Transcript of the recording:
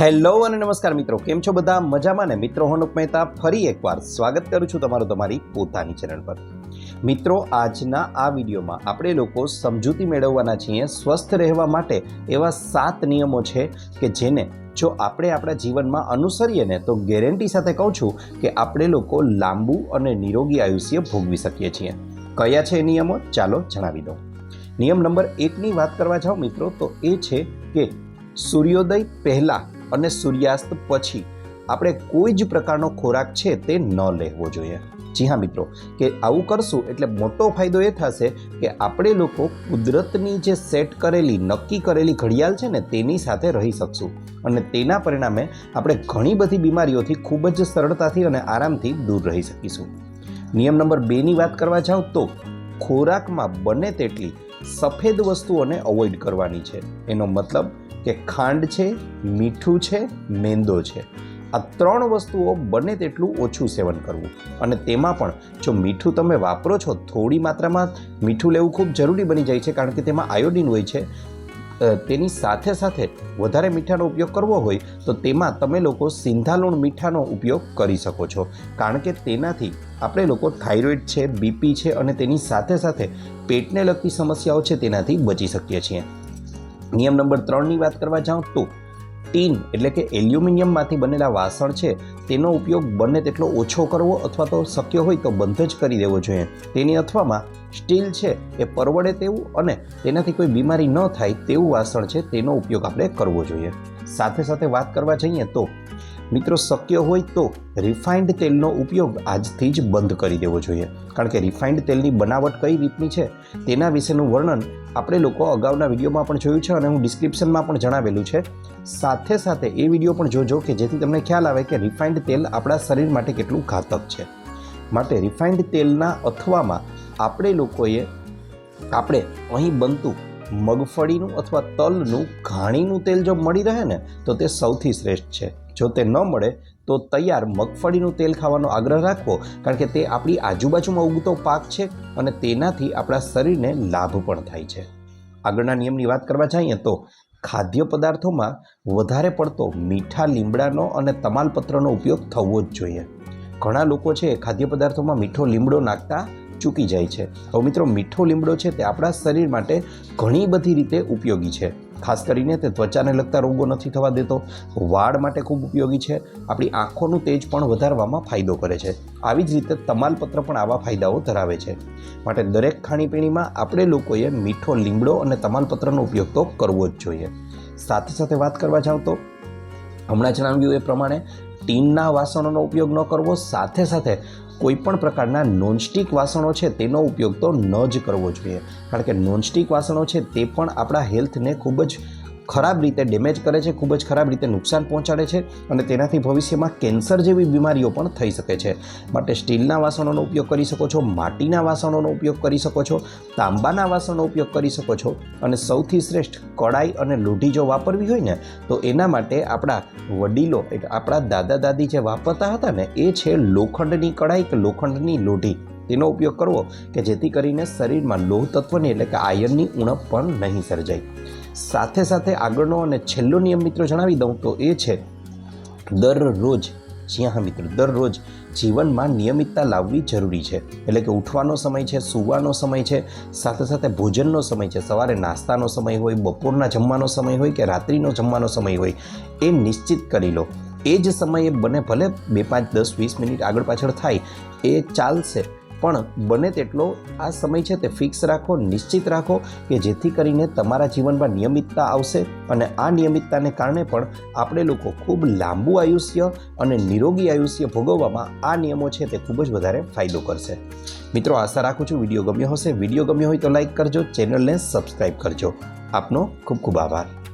Hello અને નમસ્કાર મિત્રો, કેમ છો બધા? મજામાં ને? મિત્રો, હું મહેતા ફરી એકવાર સ્વાગત કરું છું તમારું તમારી પોતાની ચેનલ પર. મિત્રો, આજના આ વિડીયોમાં આપણે લોકો સમજૂતી મેળવવાના છીએ સ્વસ્થ રહેવા માટે એવા સાત નિયમો છે કે જેને જો આપણે આપણા જીવનમાં અનુસરીએ ને, તો ગેરંટી સાથે કહું છું કે આપણે લોકો લાંબુ અને નિરોગી આયુષ્ય ભોગવી શકીએ છીએ. કયા છે એ નિયમો? ચાલો જણાવી દઉં. નિયમ નંબર એકની વાત કરવા જાઓ મિત્રો, તો એ છે કે સૂર્યોદય પહેલાં અને સૂર્યાસ્ત પછી આપણે કોઈ જ પ્રકારનો ખોરાક છે તે ન લેવો જોઈએ. જી હા મિત્રો, કે આવું કરશું એટલે મોટો ફાયદો એ થશે કે આપણે લોકો કુદરતની જે સેટ કરેલી, નક્કી કરેલી ઘડિયાળ છે ને તેની સાથે રહી શકશું. અને તેના પરિણામે આપણે ઘણી બધી બીમારીઓથી ખૂબ જ સરળતાથી અને આરામથી દૂર રહી શકીશું. નિયમ નંબર બેની વાત કરવા જાઉં તો ખોરાકમાં બને તેટલી સફેદ વસ્તુઓને અવોઇડ કરવાની છે. એનો મતલબ કે ખાંડ છે, મીઠું છે, મેંદો છે. આ ત્રણ વસ્તુઓ બને તેટલું ઓછું સેવન કરવું. અને તેમાં પણ જો મીઠું તમે વાપરો છો, થોડી માત્રામાં મીઠું લેવું ખૂબ જરૂરી બની જાય છે, કારણ કે તેમાં આયોડિન હોય છે. તેની સાથે સાથે વધારે મીઠાનો ઉપયોગ કરવો હોય, તો તેમાં તમે લોકો સિંધાલુણ મીઠાનો ઉપયોગ કરી શકો છો. કારણ કે તેનાથી આપણે લોકો થાઇરોઇડ છે, બીપી છે અને તેની સાથે સાથે પેટને લગતી સમસ્યાઓ છે, તેનાથી બચી શકીએ છીએ. નિયમ નંબર ત્રણની વાત કરવા જાઉં તો ટીન એટલે કે એલ્યુમિનિયમમાંથી બનેલા વાસણ છે, તેનો ઉપયોગ બને તેટલો ઓછો કરવો અથવા તો શક્ય હોય તો બંધ જ કરી દેવો જોઈએ. તેની અથવામાં સ્ટીલ છે એ પરવડે તેવું અને તેનાથી કોઈ બીમારી ન થાય તેવું વાસણ છે, તેનો ઉપયોગ આપણે કરવો જોઈએ. સાથે સાથે વાત કરવા જઈએ તો મિત્રો શક્ય હોય તો રિફાઇન્ડ તેલનો ઉપયોગ આજથી જ બંધ કરી દેવો જોઈએ. કારણ કે રિફાઇન્ડ તેલની બનાવટ કઈ રીતની છે તેના વિશેનું વર્ણન આપણે લોકો અગાઉના વિડીયોમાં પણ જોયું છે અને હું ડિસ્ક્રિપ્શનમાં પણ જણાવેલું છે. સાથે સાથે એ વીડિયો પણ જોજો કે જેથી તમને ખ્યાલ આવે કે રિફાઇન્ડ તેલ આપણા શરીર માટે કેટલું ઘાતક છે. માટે રિફાઇન્ડ તેલના અથવામાં આપણે લોકોએ, આપણે અહીં બનતું મગફળીનું અથવા તલનું, ઘાણીનું તેલ જો મળી રહે ને, તો તે સૌથી શ્રેષ્ઠ છે. જો તે ન મળે, તો તૈયાર મગફળીનું તેલ ખાવાનો આગ્રહ રાખવો, કારણ કે તે આપણી આજુબાજુમાં ઉગતો પાક છે અને તેનાથી આપણા શરીરને લાભ પણ થાય છે. આગળના નિયમની વાત કરવા જઈએ તો, ખાદ્ય પદાર્થોમાં વધારે પડતો મીઠા લીમડાનો અને તમાલપત્રનો ઉપયોગ થવો જ જોઈએ. ઘણા લોકો છે, ખાદ્ય પદાર્થોમાં મીઠો લીમડો નાખતા ચૂકી જાય છે. હવે મિત્રો, મીઠો લીમડો છે તે આપણા શરીર માટે ઘણી બધી રીતે ઉપયોગી છે. ખાસ કરીને તે ત્વચાને લગતા રોગો નથી થવા દેતો. વાળ માટે ખૂબ ઉપયોગી છે. આપણી આંખોનું તેજ પણ વધારવામાં ફાયદો કરે છે. આવી જ રીતે તમાલપત્ર પણ આવા ફાયદાઓ ધરાવે છે. માટે દરેક ખાણીપીણીમાં આપણે લોકોએ મીઠો, લીમડો અને તમાલપત્રનો ઉપયોગ તો કરવો જ જોઈએ. સાથે સાથે વાત કરવા જાઓ તો, હમણાં જણાવ્યું એ પ્રમાણે ટીનના વાસણોનો ઉપયોગ ન કરવો, સાથે સાથે કોઈપણ પ્રકારના નોનસ્ટિક વાસણો છે તેનો ઉપયોગ તો ન જ કરવો જોઈએ. કારણ કે નોનસ્ટિક વાસણો છે તે પણ આપણા હેલ્થને ખૂબ જ ખરાબ રીતે ડેમેજ કરે છે, ખૂબ જ ખરાબ રીતે નુકસાન પહોંચાડે છે અને તેનાથી ભવિષ્યમાં કેન્સર જેવી બીમારીઓ પણ થઈ શકે છે. માટે સ્ટીલના વાસણોનો ઉપયોગ કરી શકો છો, માટીના વાસણોનો ઉપયોગ કરી શકો છો, તાંબાના વાસણનો ઉપયોગ કરી શકો છો અને સૌથી શ્રેષ્ઠ કડાઈ અને લોઢી જો વાપરવી હોય ને, તો એના માટે આપણા વડીલો એટલે આપણા દાદા દાદી જે વાપરતા હતા ને, એ છે લોખંડની કડાઈ કે લોખંડની લોઢી. તેનો ઉપયોગ કરવો કે જેથી કરીને શરીરમાં લોહ તત્વની એટલે કે આયર્નની ઉણપ પણ નહીં સર્જાય. સાથે સાથે આગળનો અને છેલ્લો નિયમ મિત્રો જણાવી દઉં તો એ છે, દરરોજ, જી હા મિત્રો, દરરોજ જીવનમાં નિયમિતતા લાવવી જરૂરી છે. એટલે કે ઉઠવાનો સમય છે, સૂવાનો સમય છે, સાથે સાથે ભોજનનો સમય છે. સવારે નાસ્તાનો સમય હોય, બપોરના જમવાનો સમય હોય કે રાત્રિનો જમવાનો સમય હોય, એ નિશ્ચિત કરી લો. એ જ સમયે બને ભલે બે પાંચ દસ વીસ મિનિટ આગળ પાછળ થાય, એ ચાલશે. પણ બને તેટલો આ સમય છે તે ફિક્સ રાખો, નિશ્ચિત રાખો કે જેથી કરીને તમારા જીવનમાં નિયમિતતા આવશે અને આ નિયમિતતાને કારણે પણ આપણે લોકો ખૂબ લાંબુ આયુષ્ય અને નિરોગી આયુષ્ય ભોગવવામાં આ નિયમો છે તે ખૂબ જ વધારે ફાયદો કરશે. મિત્રો, આશા રાખું છું વીડિયો ગમ્યો હશે. વીડિયો ગમ્યો હોય તો લાઈક કરજો, ચેનલને સબસ્ક્રાઈબ કરજો. આપનો ખૂબ ખૂબ આભાર.